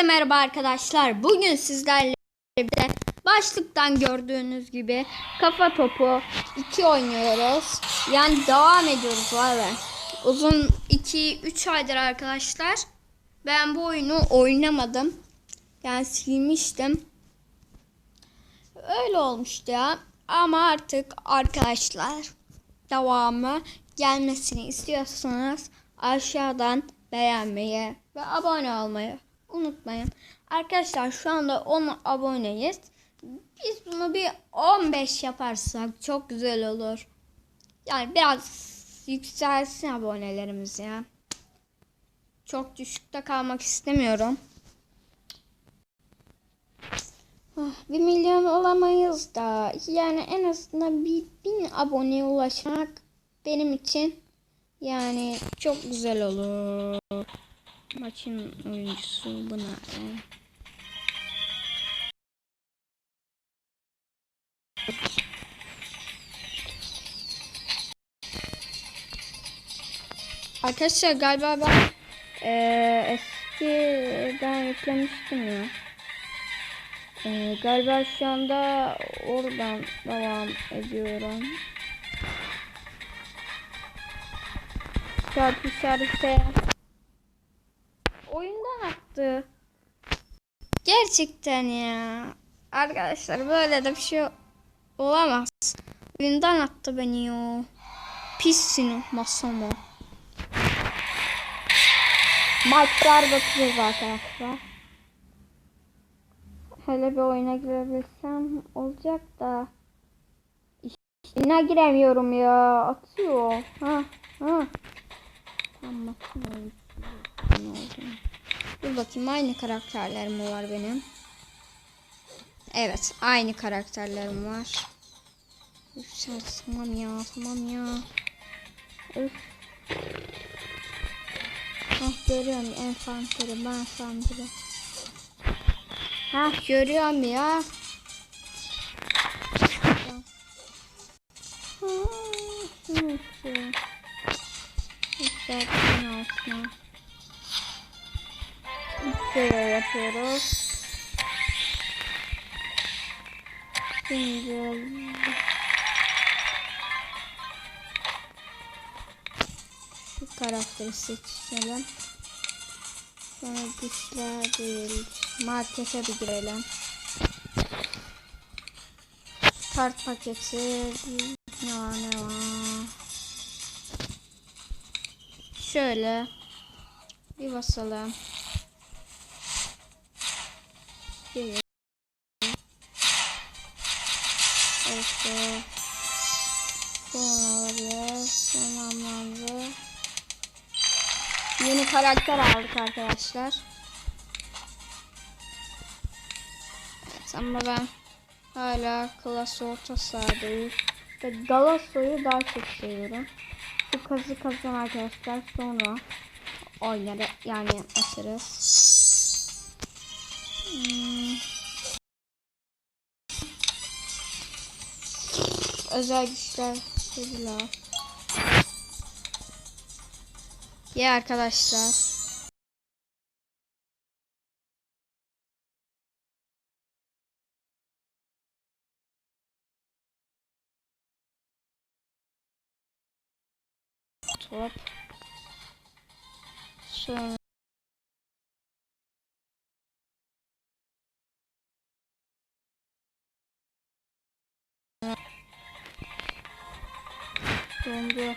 Hepinize merhaba arkadaşlar. Bugün sizlerle birlikte başlıktan gördüğünüz gibi kafa topu 2 oynuyoruz. Yani devam ediyoruz var. Uzun 2-3 aydır arkadaşlar. Ben bu oyunu oynamadım. Yani silmiştim. Öyle olmuştu ya. Ama artık arkadaşlar devamı gelmesini istiyorsanız aşağıdan beğenmeyi ve abone olmayı unutmayın. Arkadaşlar şu anda 10 aboneyiz. Biz bunu bir 15 yaparsak çok güzel olur. Yani biraz yükselsin abonelerimiz ya. Çok düşükte kalmak istemiyorum. Ah, bir milyon olamayız da yani en azından bir bin aboneye ulaşmak benim için yani çok güzel olur. Maçın oyuncusu buna. Arkadaşlar galiba ben eee eskiden yüklemiştim ya. Ee, galiba şu anda oradan devam ediyorum. Çarpı işareti. Oyundan attı. Gerçekten ya. Arkadaşlar böyle de bir şey olamaz. Oyundan attı beni ya. Pissin masama. Maçlar bakacağız arkadaşlar. Hele bir oyuna girebilsem olacak da. İşine giremiyorum ya. Atıyor. Ha ha. Tamam. Ne oldu? Dur bakayım aynı karakterlerim var benim? Evet aynı karakterlerim var. Üf, tamam ya tamam ya. Üf. Ah görüyorum enfanteri ben enfanteri. Ha görüyorum ya. Yükseltme altına. Böyle yapıyoruz. Şimdi şu karakteri seçelim. Sonra güçler değil. Markete bir girelim. Kart paketi. Ne var ne var. Şöyle. Bir basalım. Bir. Evet. Son olabilir. Tamamlandı. Yeni karakter aldık arkadaşlar. Evet ama ben hala klas orta sahadayım. Ve Galasso'yu daha çok seviyorum. Bu kazı kazan arkadaşlar sonra oynarı yani açarız. Hmm. Özel güçler dediler. Ya arkadaşlar. Top. Sonra Yerine.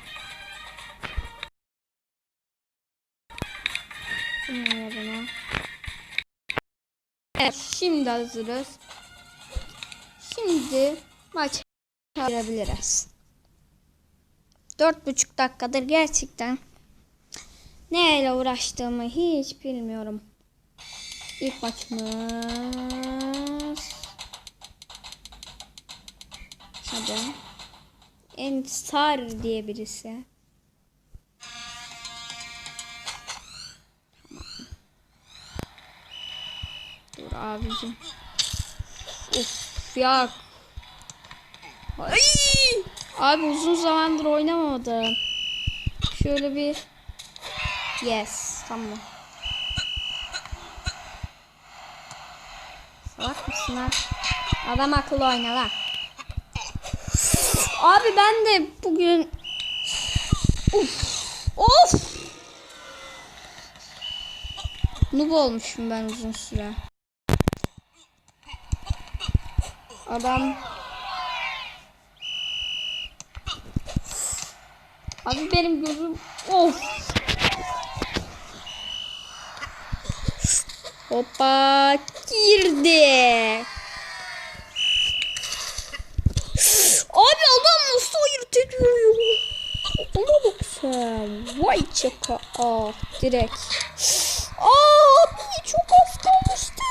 Evet, şimdi hazırız. Şimdi maç girebiliriz. Dört buçuk dakikadır gerçekten neyle uğraştığımı hiç bilmiyorum. İlk maçımız. Hadi. Ensar diye birisi. Dur abicim. Of ya. Ay! Abi uzun zamandır oynamadım. Şöyle bir Yes, tamam. Salak mısın lan? Adam akıllı oyna lan. Abi ben de bugün... Of! Of! Noob olmuşum ben uzun süre. Adam... Abi benim gözüm... Of! Hoppa girdi. Abi adam nasıl ayırt ediyor ya? Adama bak sen. Vay çaka. Ah direkt. Abi çok az kalmıştı.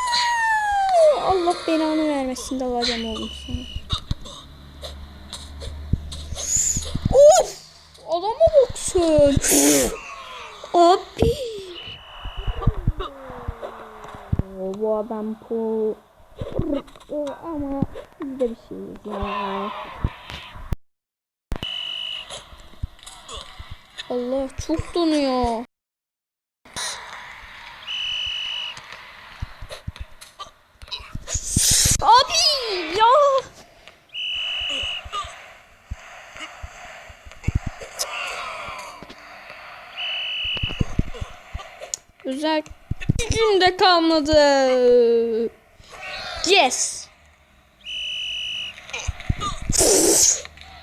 Allah belanı vermesin de alacağım oğlum sana. Of! Adama bak sen. Abi. Bu adam pro ama biz de bir şeyiz yani. Allah çok donuyor. Abi ya. Özel gücünde kalmadı. Yes.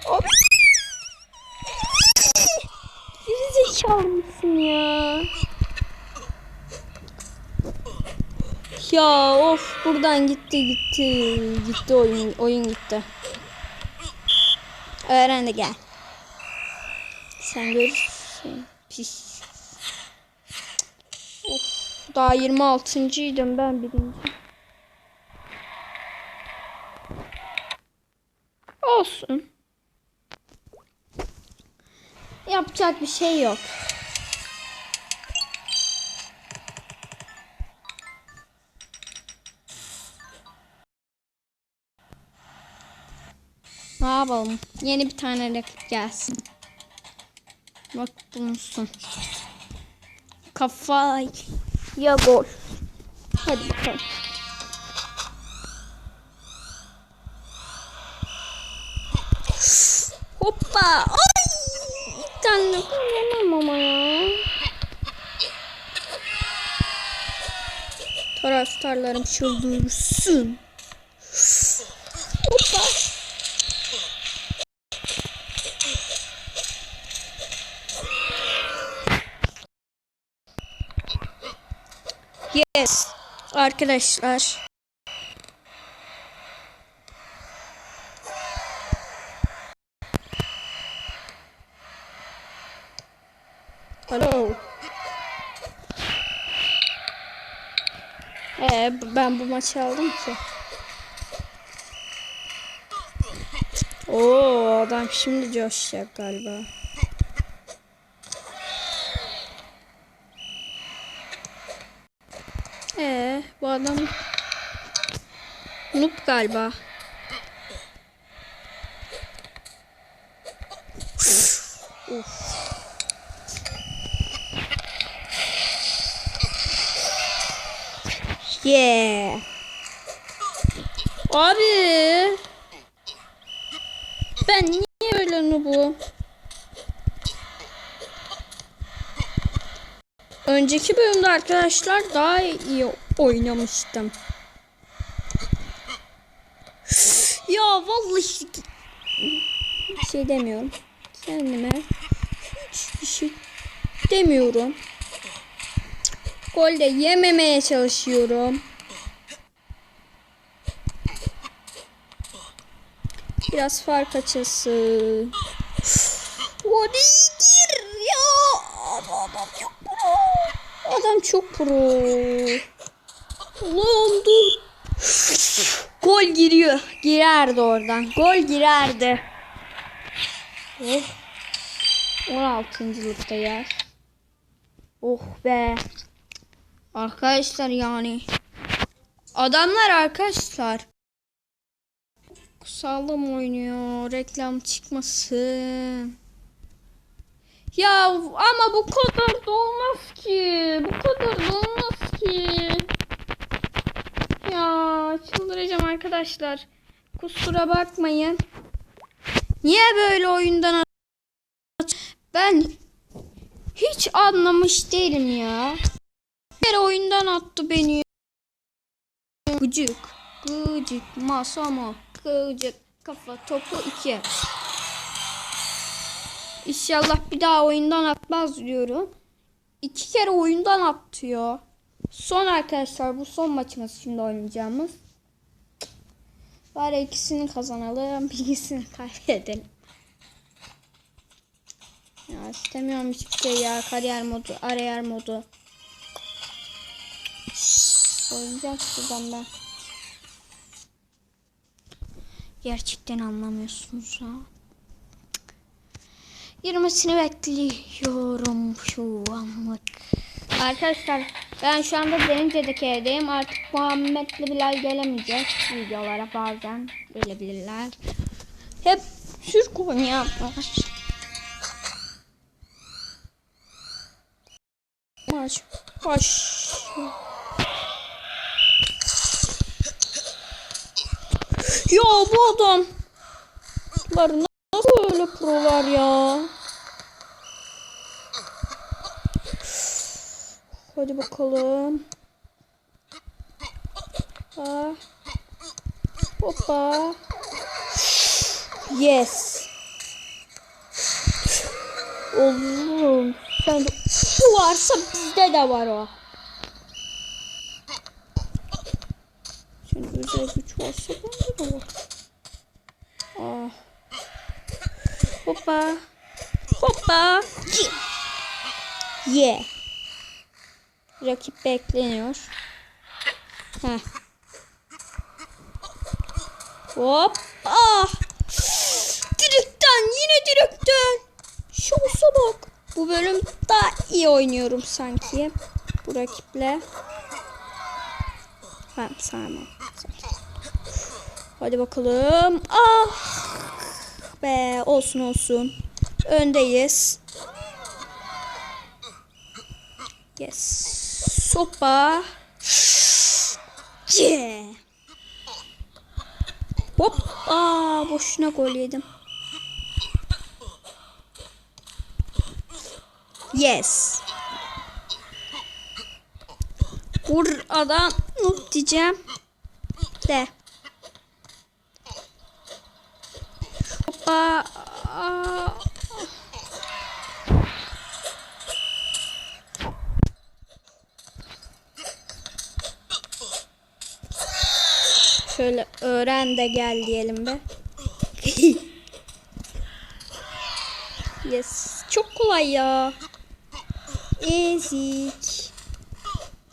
Abi. Geri zekalı mısın ya? Ya of buradan gitti gitti gitti oyun oyun gitti. Öğrendi gel. Sen görürsün. Pis. Of daha 26.ydım ben birinci. Olsun. Yapacak bir şey yok. Ne yapalım? Yeni bir tane rakip gelsin. Bak bulunsun. Kafa ya gol. Hadi bakalım. Hoppa. Ay! Bir tane kullanamam ama ya. Taraftarlarım çıldırırsın. Hoppa. Yes. Arkadaşlar. Hello. Ee, ben bu maçı aldım ki. Oo, adam şimdi coşacak galiba. Ee, bu adam noob galiba. Uf. Yeah. Abi. Ben niye öyle noob'um? Önceki bölümde arkadaşlar daha iyi oynamıştım. Ya vallahi bir şey demiyorum. Kendime hiçbir şey demiyorum. Gol de yememeye çalışıyorum. Biraz fark açılsın. Hadi gir ya. Adam çok pro. Adam çok pro. Ulan dur. Gol giriyor. Girerdi oradan. Gol girerdi. Oh. 16. ligde yer. Oh be. Arkadaşlar yani. Adamlar arkadaşlar. Sağlam oynuyor. Reklam çıkmasın. Ya ama bu kadar da olmaz ki. Bu kadar da olmaz ki. Ya çıldıracağım arkadaşlar. Kusura bakmayın. Niye böyle oyundan Ben hiç anlamış değilim ya. Bir kere oyundan attı beni. Gıcık. Gıcık. Masama. Gıcık. Kafa topu 2. İnşallah bir daha oyundan atmaz diyorum. İki kere oyundan atıyor. Son arkadaşlar bu son maçımız şimdi oynayacağımız. Bari ikisini kazanalım. Birisini kaybedelim. Ya istemiyorum hiçbir şey ya. Kariyer modu, ariyer modu. Oynayacağım şuradan ben. Gerçekten anlamıyorsunuz ha. Girmesini bekliyorum şu anlık. Arkadaşlar ben şu anda Derince'deki evdeyim. Artık Muhammed'le Bilal gelemeyecek videolara bazen gelebilirler. Hep Türk oynuyorlar. Maç baş. Ya bu adam. Bunlar nasıl öyle prolar ya? Hadi bakalım. Ha. Hoppa. Yes. Oğlum sen de şu varsa bizde de var o. Senin özel güç varsa bende de var. Ah. Hoppa. Hoppa. Yeah. Rakip bekleniyor. Heh. Hop. Ah. Direkten yine direkten. Şansa bak. Bu bölüm daha iyi oynuyorum sanki. Bu rakiple. Ha, tamam. Hadi bakalım. Ah. Be olsun olsun. Öndeyiz. Yes. Sopa. Yeah. Hop. Aa, boşuna gol yedim. Yes. Buradan not diyeceğim. De. Hoppa. Aa. Şöyle öğren de gel diyelim be. yes. Çok kolay ya. Ezik.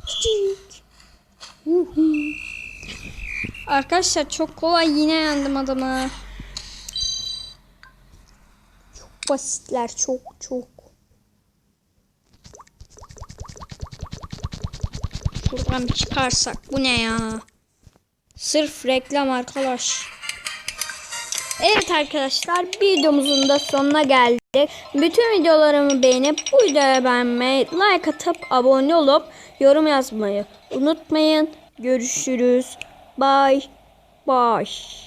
Küçük. Uhu. Arkadaşlar çok kolay yine yendim adamı. Çok basitler çok çok. Şuradan bir çıkarsak bu ne ya? Sırf reklam arkadaş. Evet arkadaşlar videomuzun da sonuna geldik. Bütün videolarımı beğenip bu videoya beğenmeyi, like atıp abone olup yorum yazmayı unutmayın. Görüşürüz. Bye. Bye.